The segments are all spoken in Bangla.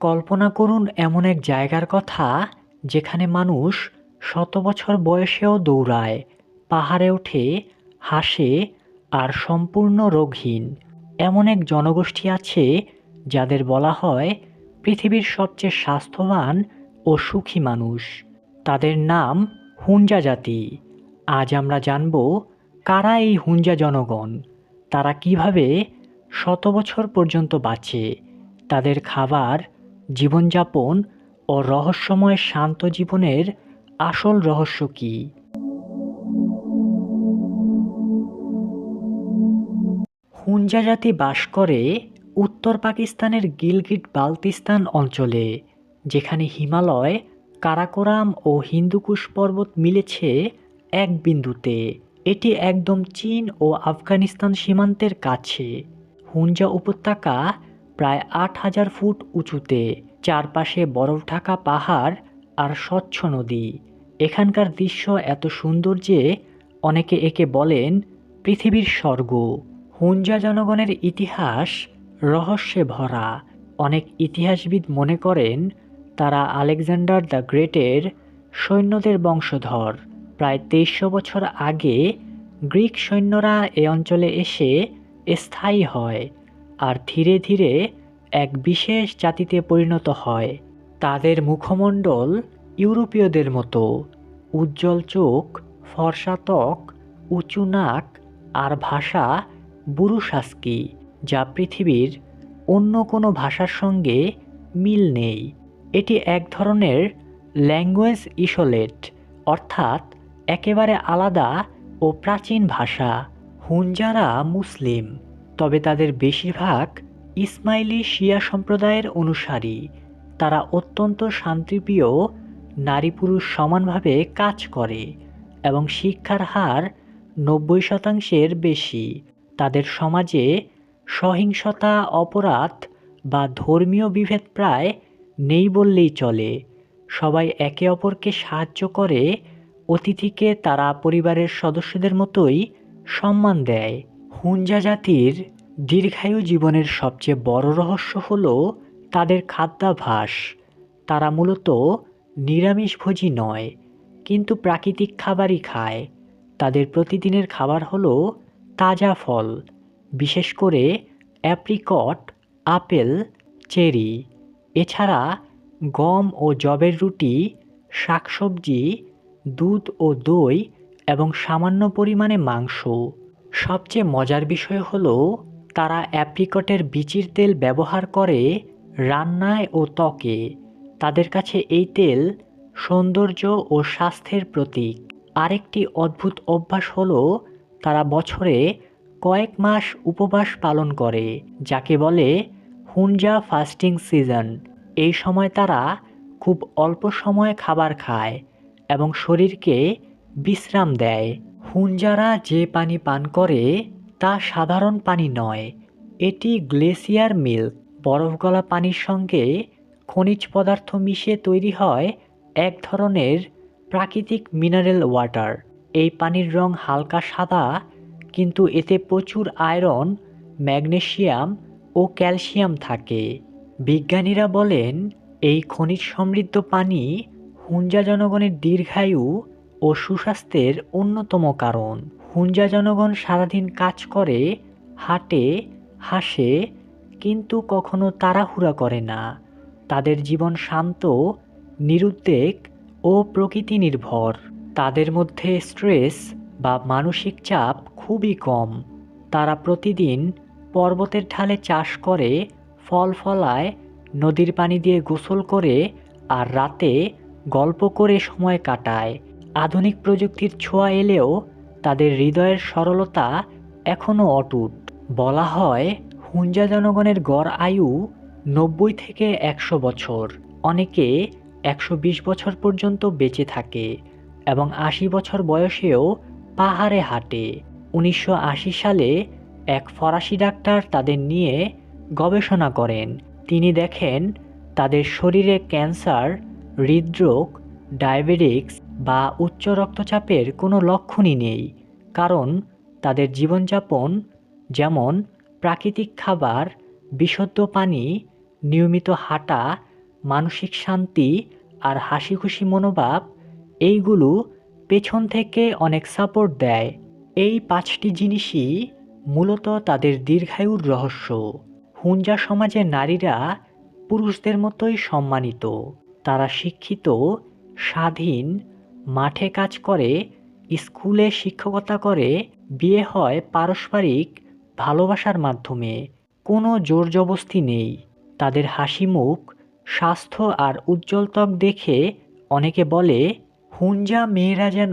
কল্পনা করুন এমন এক জায়গার কথা যেখানে মানুষ শত বছর বয়সেও দৌড়ায়, পাহাড়ে ওঠে, হাসে আর সম্পূর্ণ রোগহীন এমন এক জনগোষ্ঠী আছে যাদের বলা হয় পৃথিবীর সবচেয়ে স্বাস্থ্যবান ও সুখী মানুষ। তাদের নাম হুঞ্জা জাতি। আজ আমরা জানব কারা এই হুঞ্জা জনগণ? তারা কীভাবে শত বছর পর্যন্ত বাঁচে? তাদের খাবার জীবনযাপন ও রহস্যময় শান্ত জীবনের আসল রহস্য কী? হুঞ্জা জাতি বাস করে উত্তর পাকিস্তানের গিলগিট বালতিস্তান অঞ্চলে, যেখানে হিমালয়, কারাকোরাম ও হিন্দুকুশ পর্বত মিলেছে এক বিন্দুতে। এটি একদম চীন ও আফগানিস্তান সীমান্তের কাছে। হুঞ্জা উপত্যকা প্রায় আট হাজার ফুট উঁচুতে, চারপাশে বরফ ঢাকা পাহাড় আর স্বচ্ছ নদী। এখানকার দৃশ্য এত সুন্দর যে অনেকে একে বলেন পৃথিবীর স্বর্গ। হুঞ্জা জনগণের ইতিহাস রহস্যে ভরা। অনেক ইতিহাসবিদ মনে করেন তারা আলেকজান্ডার দ্য গ্রেটের সৈন্যদের বংশধর। প্রায় তেইশশো বছর আগে গ্রিক সৈন্যরা এ অঞ্চলে এসে স্থায়ী হয়। আর ধীরে ধীরে এক বিশেষ জাতিতে পরিণত হয়। তাদের মুখমণ্ডল ইউরোপীয়দের মতো। উজ্জ্বল চোখ, ফর্সা ত্বক, উঁচু নাক আর ভাষা বুরুশাস্কি যা পৃথিবীর অন্য কোনো ভাষার সঙ্গে মিল নেই। এটি এক ধরনের ল্যাঙ্গুয়েজ ইসোলেট, অর্থাৎ একেবারে আলাদা ও প্রাচীন ভাষা হুঞ্জারা মুসলিম। তবে তাদের বেশিরভাগ ইসমাইলি শিয়া সম্প্রদায়ের অনুসারী। তারা অত্যন্ত শান্তিপ্রিয় নারী পুরুষ সমানভাবে কাজ করে এবং শিক্ষার হার নব্বই শতাংশের বেশি। তাদের সমাজে সহিংসতা, অপরাধ বা ধর্মীয় বিভেদ প্রায় নেই বললেই চলে। সবাই একে অপরকে সাহায্য করে, অতিথিকে তারা পরিবারের সদস্যদের মতোই সম্মান দেয়। হুঞ্জা জাতির দীর্ঘায়ু জীবনের সবচেয়ে বড় রহস্য হল তাদের খাদ্যাভাস তারা মূলত নিরামিষভোজী নয়, কিন্তু প্রাকৃতিক খাবারই খায়। তাদের প্রতিদিনের খাবার হলো তাজা ফল, বিশেষ করে অ্যাপ্রিকট, আপেল, চেরি। এছাড়া গম ও জবের রুটি, শাকসবজি, দুধ ও দই এবং সামান্য পরিমাণে মাংস। সবচেয়ে মজার বিষয় হলো, তারা অ্যাপ্রিকটের বিচির তেল ব্যবহার করে রান্নায় ও ত্বকে। তাদের কাছে এই তেল সৌন্দর্য ও স্বাস্থ্যের প্রতীক। আরেকটি অদ্ভুত অভ্যাস হলো, তারা বছরে কয়েক মাস উপবাস পালন করে, যাকে বলে হুঞ্জা ফাস্টিং সিজন। এই সময় তারা খুব অল্প সময় খাবার খায় এবং শরীরকে বিশ্রাম দেয়। হুঞ্জারা যে পানি পান করে, তা সাধারণ পানি নয়। এটি গ্লেসিয়ার মিল্ক বরফ গলা পানির সঙ্গে খনিজ পদার্থ মিশে তৈরি হয় এক ধরনের প্রাকৃতিক মিনারেল ওয়াটার। এই পানির রং হালকা সাদা, কিন্তু এতে প্রচুর আয়রন ম্যাগনেশিয়াম ও ক্যালসিয়াম থাকে। বিজ্ঞানীরা বলেন, এই খনিজ সমৃদ্ধ পানি হুঞ্জা জনগণের দীর্ঘায়ু ও সুস্বাস্থ্যের অন্যতম কারণ। হুঞ্জা জনগণ সারাদিন কাজ করে, হাঁটে, হাসে, কিন্তু কখনো তাড়াহুড়া করে না। তাদের জীবন শান্ত, নিরুদ্বেগ ও প্রকৃতি নির্ভর তাদের মধ্যে স্ট্রেস বা মানসিক চাপ খুবই কম। তারা প্রতিদিন পর্বতের ঢালে চাষ করে, ফল ফলায়, নদীর পানি দিয়ে গোসল করে আর রাতে গল্প করে সময় কাটায়। আধুনিক প্রযুক্তির ছোঁয়া এলেও তাদের হৃদয়ের সরলতা এখনও অটুট। বলা হয়, হুঞ্জা জনগণের গড় আয়ু নব্বই থেকে একশো বছর। অনেকে একশো বিশ বছর পর্যন্ত বেঁচে থাকে এবং আশি বছর বয়সেও পাহাড়ে হাঁটে। উনিশশো আশি সালে এক ফরাসি ডাক্তার তাদের নিয়ে গবেষণা করেন। তিনি দেখেন, তাদের শরীরে ক্যান্সার, হৃদরোগ, ডায়াবেটিক্স বা উচ্চ রক্তচাপের কোনো লক্ষণই নেই, কারণ তাদের জীবনযাপন যেমন প্রাকৃতিক খাবার, বিশুদ্ধ পানি, নিয়মিত হাঁটা, মানসিক শান্তি আর হাসি খুশি মনোভাব, এইগুলো পেছন থেকে অনেক সাপোর্ট দেয়। এই পাঁচটি জিনিসই মূলত তাদের দীর্ঘায়ুর রহস্য। হুঞ্জা সমাজের নারীরা পুরুষদের মতোই সম্মানিত। তারা শিক্ষিত, স্বাধীন মাঠে কাজ করে, স্কুলে শিক্ষকতা করে, বিয়ে হয় পারস্পরিক ভালোবাসার মাধ্যমে। কোনো জোর জবস্তি নেই। তাদের হাসি মুখ, স্বাস্থ্য আর উজ্জ্বল ত্বক দেখে অনেকে বলে, হুঞ্জা মেয়েরা যেন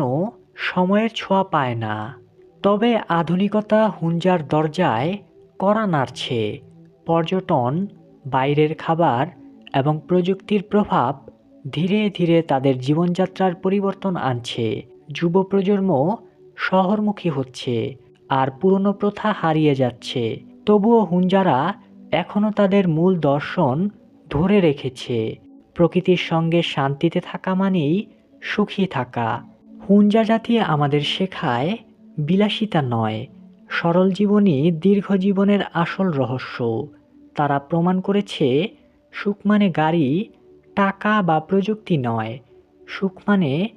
সময়ের ছোঁয়া পায় না। তবে আধুনিকতা হুঞ্জার দরজায় কড়া নাড়ছে। পর্যটন, বাইরের খাবার এবং প্রযুক্তির প্রভাব ধীরে ধীরে তাদের জীবনযাত্রার পরিবর্তন আনছে। যুব প্রজন্ম শহরমুখী হচ্ছে আর পুরনো প্রথা হারিয়ে যাচ্ছে। তবুও হুঞ্জারা এখনও তাদের মূল দর্শন ধরে রেখেছে। প্রকৃতির সঙ্গে শান্তিতে থাকা মানেই সুখী থাকা। হুঞ্জা জাতি আমাদের শেখায় বিলাসিতা নয়, সরল জীবনই দীর্ঘ জীবনের আসল রহস্য। তারা প্রমাণ করেছে, সুখ মানে গাড়ি টাকা বা প্রযুক্তি নয়। সুখ মানে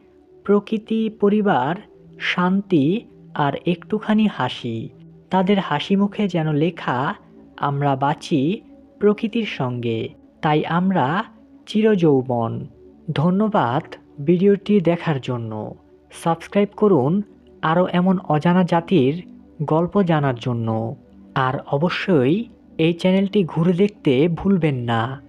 প্রকৃতি, পরিবার, শান্তি আর একটুখানি হাসি। তাদের হাসি মুখে যেন লেখা, আমরা বাঁচি প্রকৃতির সঙ্গে। তাই আমরা চিরযৌবন। ধন্যবাদ ভিডিওটি দেখার জন্য। সাবস্ক্রাইব করুন আরও এমন অজানা জাতির গল্প জানার জন্য। আর অবশ্যই এই চ্যানেলটি ঘুরে দেখতে ভুলবেন না।